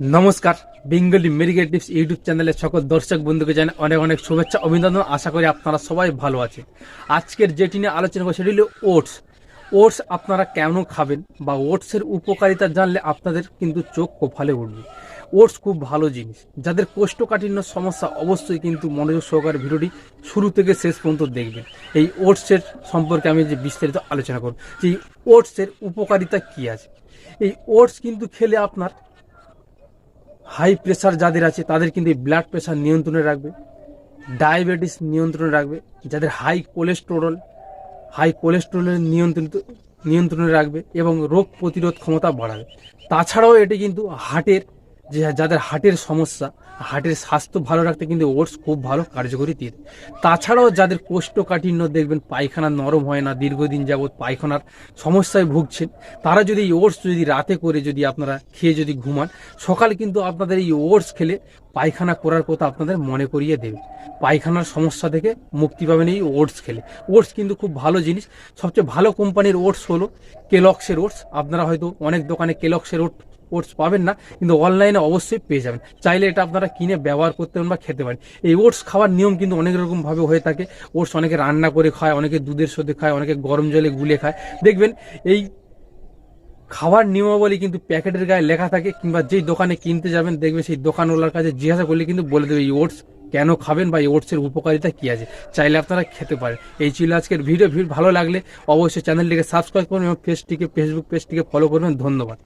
নমস্কার, Bengali medical tips YouTube চ্যানেলের সকল দর্শক বন্ধুকে জানাই অনেক অনেক শুভেচ্ছা, অভিনন্দন। আশা করি আপনারা সবাই ভালো আছে আজকের যেটি নিয়ে আলোচনা করব সেটি হলো ওটস। ওটস আপনারা কেন খাবেন বা ওটসের উপকারিতা জানলে আপনাদের কিন্তু চোখ কোফালে উঠবে। ওটস খুব ভালো জিনিস। যাদের কোষ্ঠকাঠিন্য সমস্যা, অবশ্যই কিন্তু মনোযোগ সহকারে ভিডিওটি শুরু থেকে শেষ পর্যন্ত দেখবেন। এই ওটসের সম্পর্কে আমি যে বিস্তারিত আলোচনা করব, যে এই ওটসের উপকারিতা কী আছে? এই ওটস কিন্তু খেলে আপনার হাই প্রেশার যাদের আছে, তাদের কিন্তু ব্লাড প্রেশার নিয়ন্ত্রণে রাখবে ডায়াবেটিস নিয়ন্ত্রণে রাখবে, যাদের হাই কোলেস্টেরল হাই কোলেস্টেরলের নিয়ন্ত্রিত, নিয়ন্ত্রণে রাখবে এবং রোগ প্রতিরোধ ক্ষমতা বাড়াবে। তাছাড়াও এটি কিন্তু হার্টের যে যাদের হার্টের সমস্যা, হার্টের স্বাস্থ্য ভালো রাখতে কিন্তু ওটস খুব ভালো কার্যকরী তীর তাছাড়াও যাদের কোষ্ঠকাঠিন্য দেখবেন, পায়খানা নরম হয় না, দীর্ঘদিন যাবৎ পায়খানার সমস্যায় ভুগছেন, তারা যদি এই ওটস যদি রাতে করে যদি আপনারা খেয়ে যদি ঘুমান, সকালে কিন্তু আপনাদের এই ওটস খেলে পায়খানা করার কথা আপনাদের মনে করিয়ে দেবে। পায়খানার সমস্যা থেকে মুক্তি পাবেন এই ওটস খেলে। ওটস কিন্তু খুব ভালো জিনিস। সবচেয়ে ভালো কোম্পানির ওটস হলো কেলক্সের ওটস। আপনারা হয়তো অনেক দোকানে কেলক্সের ওট ওটস পাবেন না, কিন্তু অনলাইনে অবশ্যই পেয়ে যাবেন। চাইলে এটা আপনারা কিনে ব্যবহার করতে পারেন বা খেতে পারেন। এই ওটস খাওয়ার নিয়ম কিন্তু অনেক রকমভাবে হয়ে থাকে। ওটস অনেকে রান্না করে খায়, অনেকে দুধের সাথে খায়, অনেকে গরম জলে গুলে খায়। দেখবেন এই খাওয়ার নিয়মাবলী কিন্তু প্যাকেটের গায়ে লেখা থাকে, কিংবা যেই দোকানে কিনতে যাবেন, দেখবেন সেই দোকানওয়ালার কাছে জিজ্ঞাসা করলে কিন্তু বলে দেবে, এই ওটস কেন খাবেন বা এই ওটসের উপকারিতা কী আছে? চাইলে আপনারা খেতে পারেন। এই ছিল আজকের ভিডিও। ভিড় ভালো লাগলে অবশ্যই চ্যানেলটিকে সাবস্ক্রাইব করবেন এবং পেজটিকে ফেসবুক পেজটিকে ফলো করবেন ধন্যবাদ।